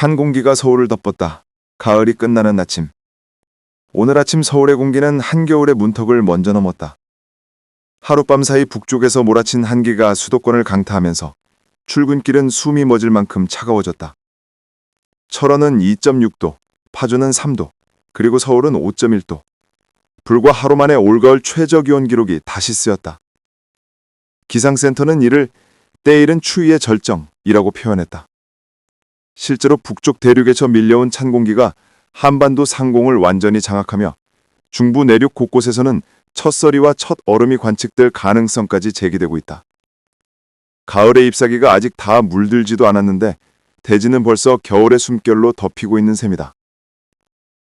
찬 공기가 서울을 덮었다. 가을이 끝나는 아침. 오늘 아침 서울의 공기는 한겨울의 문턱을 먼저 넘었다. 하룻밤 사이 북쪽에서 몰아친 한기가 수도권을 강타하면서 출근길은 숨이 멎을 만큼 차가워졌다. 철원은 2.6도, 파주는 3도, 그리고 서울은 5.1도. 불과 하루 만에 올가을 최저 기온 기록이 다시 쓰였다. 기상센터는 이를 때일은 추위의 절정이라고 표현했다. 실제로 북쪽 대륙에서 밀려온 찬 공기가 한반도 상공을 완전히 장악하며 중부 내륙 곳곳에서는 첫서리와 첫 얼음이 관측될 가능성까지 제기되고 있다. 가을의 잎사귀가 아직 다 물들지도 않았는데 대지는 벌써 겨울의 숨결로 덮이고 있는 셈이다.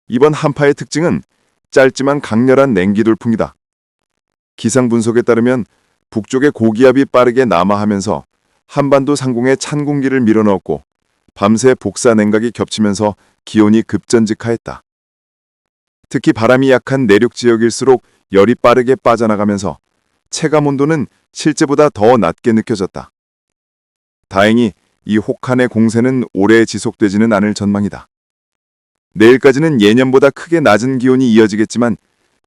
이번 한파의 특징은 짧지만 강렬한 냉기 돌풍이다. 기상 분석에 따르면 북쪽의 고기압이 빠르게 남하하면서 한반도 상공에 찬 공기를 밀어넣었고 밤새 복사 냉각이 겹치면서 기온이 급전직하였다. 특히 바람이 약한 내륙 지역일수록 열이 빠르게 빠져나가면서 체감 온도는 실제보다 더 낮게 느껴졌다. 다행히 이 혹한의 공세는 오래 지속되지는 않을 전망이다. 내일까지는 예년보다 크게 낮은 기온이 이어지겠지만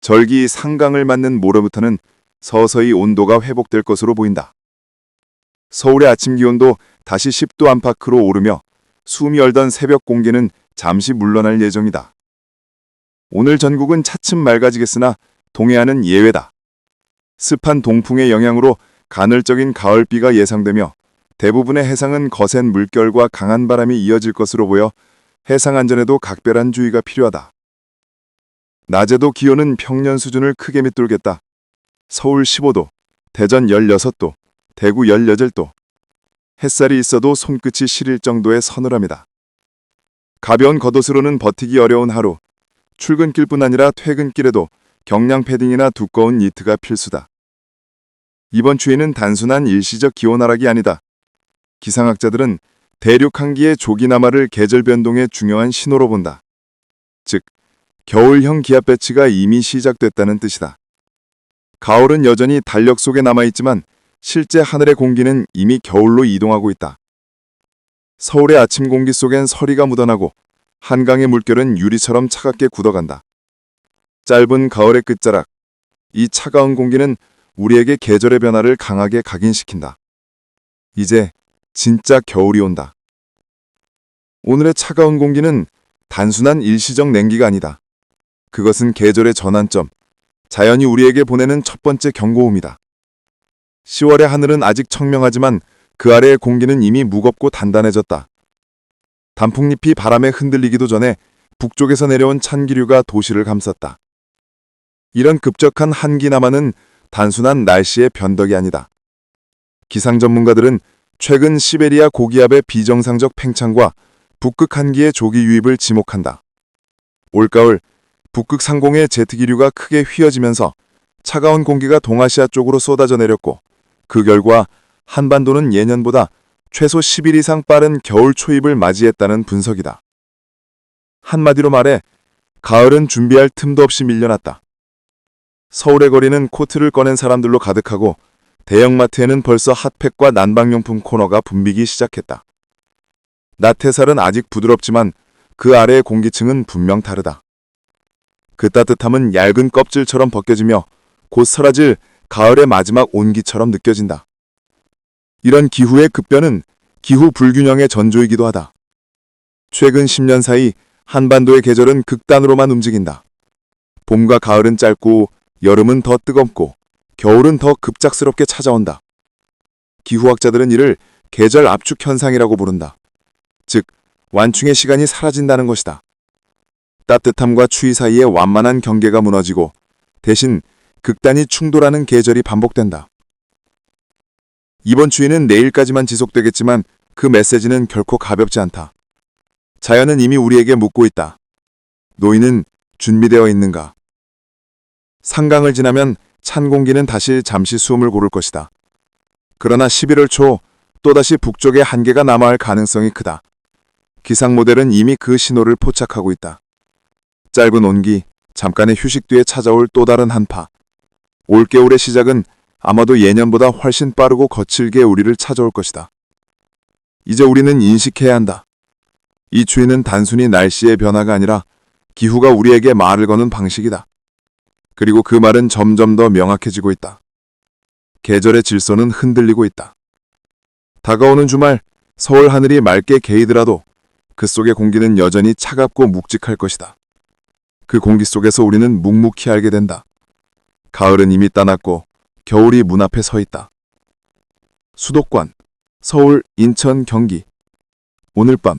절기 상강을 맞는 모레부터는 서서히 온도가 회복될 것으로 보인다. 서울의 아침 기온도 다시 10도 안팎으로 오르며 숨이 얼던 새벽 공기는 잠시 물러날 예정이다. 오늘 전국은 차츰 맑아지겠으나 동해안은 예외다. 습한 동풍의 영향으로 간헐적인 가을비가 예상되며 대부분의 해상은 거센 물결과 강한 바람이 이어질 것으로 보여 해상 안전에도 각별한 주의가 필요하다. 낮에도 기온은 평년 수준을 크게 밑돌겠다. 서울 15도, 대전 16도, 대구 18도. 햇살이 있어도 손끝이 시릴 정도의 서늘함이다. 가벼운 겉옷으로는 버티기 어려운 하루. 출근길뿐 아니라 퇴근길에도 경량 패딩이나 두꺼운 니트가 필수다. 이번 추위는 단순한 일시적 기온 하락이 아니다. 기상학자들은 대륙 한기의 조기 남하를 계절 변동의 중요한 신호로 본다. 즉, 겨울형 기압 배치가 이미 시작됐다는 뜻이다. 가을은 여전히 달력 속에 남아있지만 실제 하늘의 공기는 이미 겨울로 이동하고 있다. 서울의 아침 공기 속엔 서리가 묻어나고 한강의 물결은 유리처럼 차갑게 굳어간다. 짧은 가을의 끝자락, 이 차가운 공기는 우리에게 계절의 변화를 강하게 각인시킨다. 이제 진짜 겨울이 온다. 오늘의 차가운 공기는 단순한 일시적 냉기가 아니다. 그것은 계절의 전환점, 자연이 우리에게 보내는 첫 번째 경고음이다. 10월의 하늘은 아직 청명하지만 그 아래의 공기는 이미 무겁고 단단해졌다. 단풍잎이 바람에 흔들리기도 전에 북쪽에서 내려온 찬 기류가 도시를 감쌌다. 이런 급적한 한기 남하는 단순한 날씨의 변덕이 아니다. 기상 전문가들은 최근 시베리아 고기압의 비정상적 팽창과 북극 한기의 조기 유입을 지목한다. 올가을 북극 상공의 제트기류가 크게 휘어지면서 차가운 공기가 동아시아 쪽으로 쏟아져 내렸고 그 결과 한반도는 예년보다 최소 10일 이상 빠른 겨울 초입을 맞이했다는 분석이다. 한마디로 말해 가을은 준비할 틈도 없이 밀려났다. 서울의 거리는 코트를 꺼낸 사람들로 가득하고 대형마트에는 벌써 핫팩과 난방용품 코너가 붐비기 시작했다. 낮 햇살은 아직 부드럽지만 그 아래의 공기층은 분명 다르다. 그 따뜻함은 얇은 껍질처럼 벗겨지며 곧 사라질 가을의 마지막 온기처럼 느껴진다. 이런 기후의 급변은 기후 불균형의 전조이기도 하다. 최근 10년 사이 한반도의 계절은 극단으로만 움직인다. 봄과 가을은 짧고 여름은 더 뜨겁고 겨울은 더 급작스럽게 찾아온다. 기후학자들은 이를 계절 압축 현상이라고 부른다. 즉, 완충의 시간이 사라진다는 것이다. 따뜻함과 추위 사이의 완만한 경계가 무너지고 대신 극단이 충돌하는 계절이 반복된다. 이번 추위는 내일까지만 지속되겠지만 그 메시지는 결코 가볍지 않다. 자연은 이미 우리에게 묻고 있다. 노인은 준비되어 있는가? 상강을 지나면 찬 공기는 다시 잠시 숨을 고를 것이다. 그러나 11월 초 또다시 북쪽에 한계가 남아할 가능성이 크다. 기상 모델은 이미 그 신호를 포착하고 있다. 짧은 온기, 잠깐의 휴식 뒤에 찾아올 또 다른 한파. 올겨울의 시작은 아마도 예년보다 훨씬 빠르고 거칠게 우리를 찾아올 것이다. 이제 우리는 인식해야 한다. 이 추위는 단순히 날씨의 변화가 아니라 기후가 우리에게 말을 거는 방식이다. 그리고 그 말은 점점 더 명확해지고 있다. 계절의 질서는 흔들리고 있다. 다가오는 주말, 서울 하늘이 맑게 개이더라도 그 속의 공기는 여전히 차갑고 묵직할 것이다. 그 공기 속에서 우리는 묵묵히 알게 된다. 가을은 이미 떠났고 겨울이 문 앞에 서 있다. 수도권, 서울, 인천, 경기. 오늘 밤,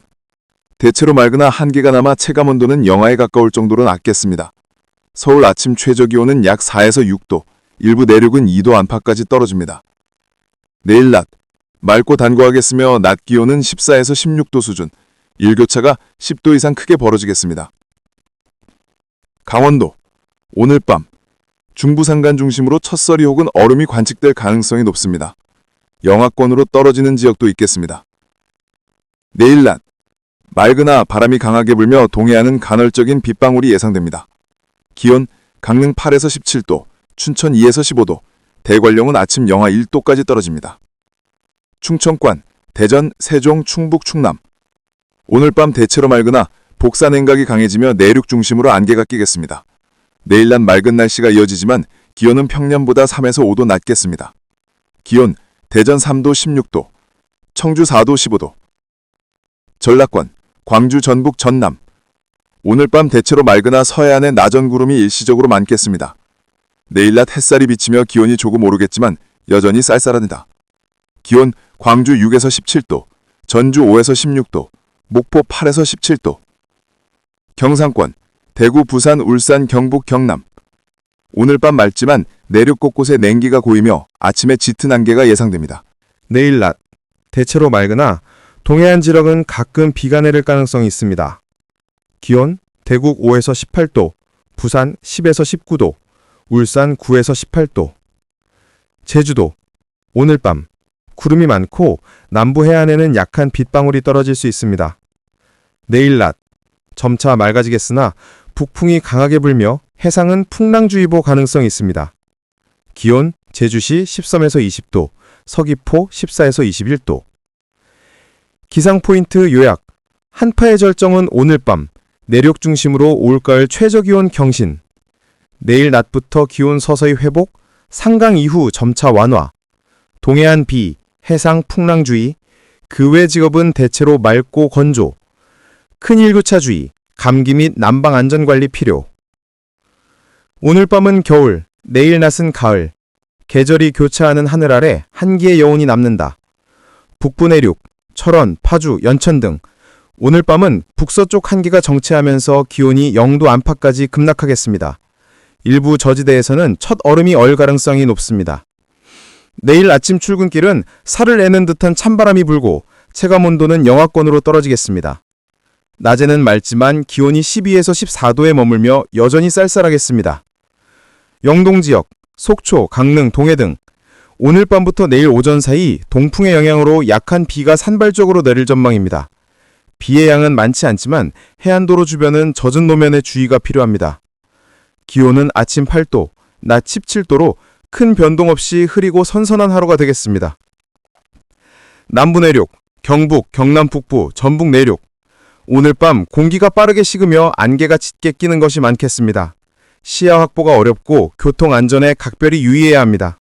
대체로 맑으나 한기가 남아 체감 온도는 영하에 가까울 정도로 낮겠습니다. 서울 아침 최저 기온은 약 4에서 6도, 일부 내륙은 2도 안팎까지 떨어집니다. 내일 낮, 맑고 단거하겠으며 낮 기온은 14에서 16도 수준, 일교차가 10도 이상 크게 벌어지겠습니다. 강원도, 오늘 밤, 중부산간 중심으로 첫서리 혹은 얼음이 관측될 가능성이 높습니다. 영하권으로 떨어지는 지역도 있겠습니다. 내일 낮, 맑으나 바람이 강하게 불며 동해안은 간헐적인 빗방울이 예상됩니다. 기온 강릉 8에서 17도, 춘천 2에서 15도, 대관령은 아침 영하 1도까지 떨어집니다. 충청권, 대전, 세종, 충북, 충남. 오늘 밤 대체로 맑으나 복사 냉각이 강해지며 내륙 중심으로 안개가 끼겠습니다. 내일 낮 맑은 날씨가 이어지지만 기온은 평년보다 3에서 5도 낮겠습니다. 기온 대전 3도 16도, 청주 4도 15도. 전라권, 광주 전북 전남. 오늘 밤 대체로 맑으나 서해안에 낮은 구름이 일시적으로 많겠습니다. 내일 낮 햇살이 비치며 기온이 조금 오르겠지만 여전히 쌀쌀합니다. 기온 광주 6에서 17도, 전주 5에서 16도, 목포 8에서 17도. 경상권, 대구, 부산, 울산, 경북, 경남. 오늘 밤 맑지만 내륙 곳곳에 냉기가 고이며 아침에 짙은 안개가 예상됩니다. 내일 낮 대체로 맑으나 동해안 지역은 가끔 비가 내릴 가능성이 있습니다. 기온 대구 5에서 18도, 부산 10에서 19도, 울산 9에서 18도. 제주도 오늘 밤 구름이 많고 남부 해안에는 약한 빗방울이 떨어질 수 있습니다. 내일 낮 점차 맑아지겠으나 북풍이 강하게 불며 해상은 풍랑주의보 가능성이 있습니다. 기온 제주시 13에서 20도, 서귀포 14에서 21도. 기상 포인트 요약. 한파의 절정은 오늘 밤 내륙 중심으로 올가을 최저 기온 경신. 내일 낮부터 기온 서서히 회복, 상강 이후 점차 완화. 동해안 비, 해상 풍랑주의, 그외 직업은 대체로 맑고 건조. 큰 일교차주의, 감기 및 난방 안전 관리 필요. 오늘 밤은 겨울, 내일 낮은 가을. 계절이 교차하는 하늘 아래 한기의 여운이 남는다. 북부 내륙, 철원, 파주, 연천 등 오늘 밤은 북서쪽 한기가 정체하면서 기온이 0도 안팎까지 급락하겠습니다. 일부 저지대에서는 첫 얼음이 얼 가능성이 높습니다. 내일 아침 출근길은 살을 내는 듯한 찬바람이 불고 체감 온도는 영하권으로 떨어지겠습니다. 낮에는 맑지만 기온이 12에서 14도에 머물며 여전히 쌀쌀하겠습니다. 영동 지역, 속초, 강릉, 동해 등 오늘 밤부터 내일 오전 사이 동풍의 영향으로 약한 비가 산발적으로 내릴 전망입니다. 비의 양은 많지 않지만 해안도로 주변은 젖은 노면에 주의가 필요합니다. 기온은 아침 8도, 낮 17도로 큰 변동 없이 흐리고 선선한 하루가 되겠습니다. 남부 내륙, 경북, 경남 북부, 전북 내륙. 오늘 밤 공기가 빠르게 식으며 안개가 짙게 끼는 것이 많겠습니다. 시야 확보가 어렵고 교통 안전에 각별히 유의해야 합니다.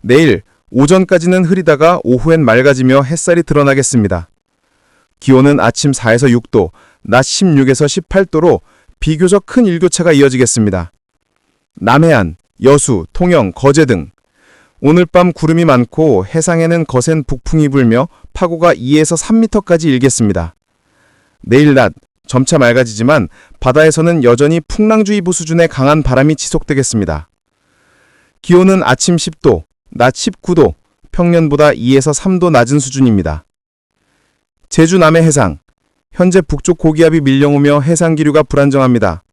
내일 오전까지는 흐리다가 오후엔 맑아지며 햇살이 드러나겠습니다. 기온은 아침 4에서 6도, 낮 16에서 18도로 비교적 큰 일교차가 이어지겠습니다. 남해안, 여수, 통영, 거제 등 오늘 밤 구름이 많고 해상에는 거센 북풍이 불며 파고가 2에서 3m까지 일겠습니다. 내일 낮 점차 맑아지지만 바다에서는 여전히 풍랑주의보 수준의 강한 바람이 지속되겠습니다. 기온은 아침 10도, 낮 19도, 평년보다 2에서 3도 낮은 수준입니다. 제주 남해 해상, 현재 북쪽 고기압이 밀려오며 해상 기류가 불안정합니다.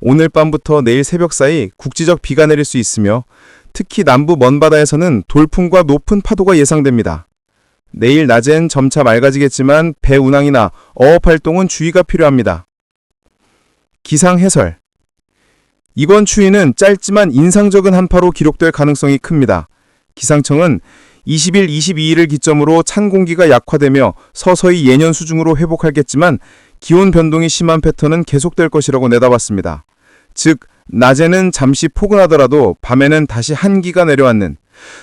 오늘 밤부터 내일 새벽 사이 국지적 비가 내릴 수 있으며 특히 남부 먼바다에서는 돌풍과 높은 파도가 예상됩니다. 내일 낮엔 점차 맑아지겠지만 배 운항이나 어업 활동은 주의가 필요합니다. 기상 해설 이번 추위는 짧지만 인상적인 한파로 기록될 가능성이 큽니다. 기상청은 20일, 22일을 기점으로 찬 공기가 약화되며 서서히 예년 수준으로 회복하겠지만 기온 변동이 심한 패턴은 계속될 것이라고 내다봤습니다. 즉, 낮에는 잠시 포근하더라도 밤에는 다시 한기가 내려앉는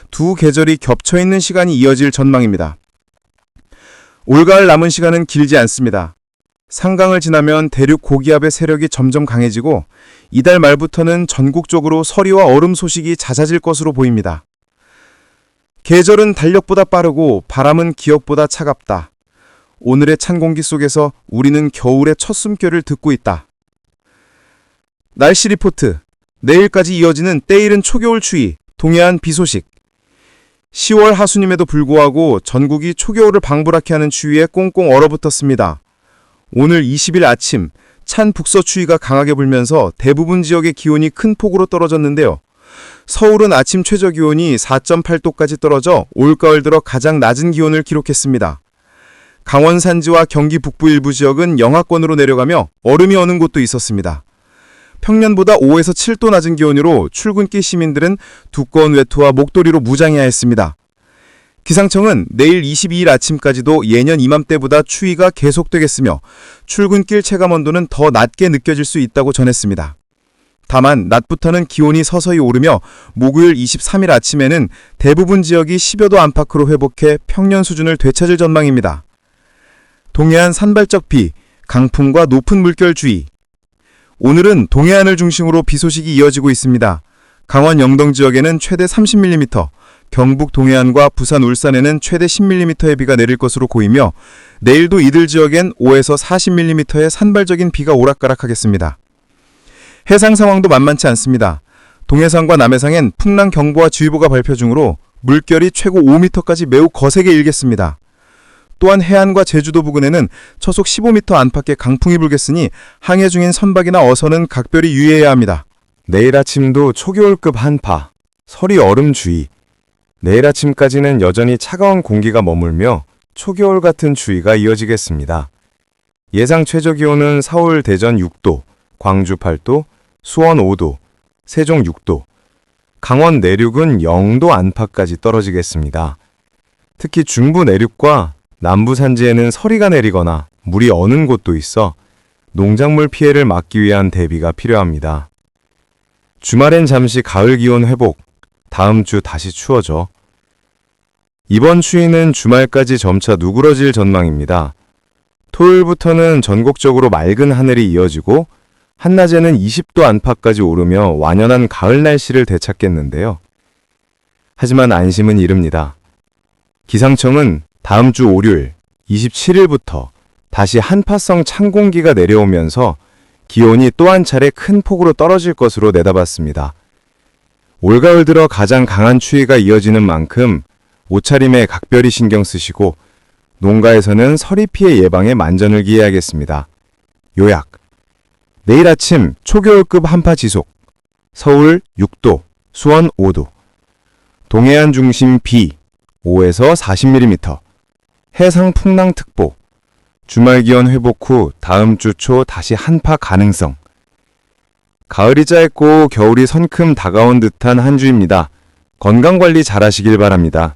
두 계절이 겹쳐 있는 시간이 이어질 전망입니다. 올가을 남은 시간은 길지 않습니다. 상강을 지나면 대륙 고기압의 세력이 점점 강해지고 이달 말부터는 전국적으로 서리와 얼음 소식이 잦아질 것으로 보입니다. 계절은 달력보다 빠르고 바람은 기억보다 차갑다. 오늘의 찬 공기 속에서 우리는 겨울의 첫 숨결을 듣고 있다. 날씨 리포트. 내일까지 이어지는 때이른 초겨울 추위, 동해안 비 소식. 10월 하순임에도 불구하고 전국이 초겨울을 방불하게 하는 추위에 꽁꽁 얼어붙었습니다. 오늘 20일 아침 찬 북서 추위가 강하게 불면서 대부분 지역의 기온이 큰 폭으로 떨어졌는데요. 서울은 아침 최저 기온이 4.8도까지 떨어져 올가을 들어 가장 낮은 기온을 기록했습니다. 강원 산지와 경기 북부 일부 지역은 영하권으로 내려가며 얼음이 어는 곳도 있었습니다. 평년보다 5에서 7도 낮은 기온으로 출근길 시민들은 두꺼운 외투와 목도리로 무장해야 했습니다. 기상청은 내일 22일 아침까지도 예년 이맘때보다 추위가 계속되겠으며 출근길 체감 온도는 더 낮게 느껴질 수 있다고 전했습니다. 다만 낮부터는 기온이 서서히 오르며 목요일 23일 아침에는 대부분 지역이 10여 도 안팎으로 회복해 평년 수준을 되찾을 전망입니다. 동해안 산발적 비, 강풍과 높은 물결 주의. 오늘은 동해안을 중심으로 비 소식이 이어지고 있습니다. 강원 영동 지역에는 최대 30mm, 경북 동해안과 부산 울산에는 최대 10mm의 비가 내릴 것으로 보이며 내일도 이들 지역엔 5에서 40mm의 산발적인 비가 오락가락하겠습니다. 해상 상황도 만만치 않습니다. 동해상과 남해상엔 풍랑 경보와 주의보가 발표 중으로 물결이 최고 5m까지 매우 거세게 일겠습니다. 또한 해안과 제주도 부근에는 초속 15m 안팎의 강풍이 불겠으니 항해 중인 선박이나 어선은 각별히 유의해야 합니다. 내일 아침도 초겨울급 한파, 서리 얼음 주의. 내일 아침까지는 여전히 차가운 공기가 머물며 초겨울 같은 추위가 이어지겠습니다. 예상 최저 기온은 서울 대전 6도, 광주 8도, 수원 5도, 세종 6도, 강원 내륙은 0도 안팎까지 떨어지겠습니다. 특히 중부 내륙과 남부 산지에는 서리가 내리거나 물이 어는 곳도 있어 농작물 피해를 막기 위한 대비가 필요합니다. 주말엔 잠시 가을 기온 회복, 다음 주 다시 추워져. 이번 추위는 주말까지 점차 누그러질 전망입니다. 토요일부터는 전국적으로 맑은 하늘이 이어지고 한낮에는 20도 안팎까지 오르며 완연한 가을 날씨를 되찾겠는데요. 하지만 안심은 이릅니다. 기상청은 다음 주 월요일 27일부터 다시 한파성 찬 공기가 내려오면서 기온이 또 한 차례 큰 폭으로 떨어질 것으로 내다봤습니다. 올가을 들어 가장 강한 추위가 이어지는 만큼 옷차림에 각별히 신경 쓰시고 농가에서는 서리 피해 예방에 만전을 기해야겠습니다. 요약 내일 아침 초겨울급 한파 지속 서울 6도, 수원 5도 동해안 중심 비 5에서 40mm 해상 풍랑특보 주말 기온 회복 후 다음 주 초 다시 한파 가능성. 가을이 짧고 겨울이 성큼 다가온 듯한 한 주입니다. 건강 관리 잘 하시길 바랍니다.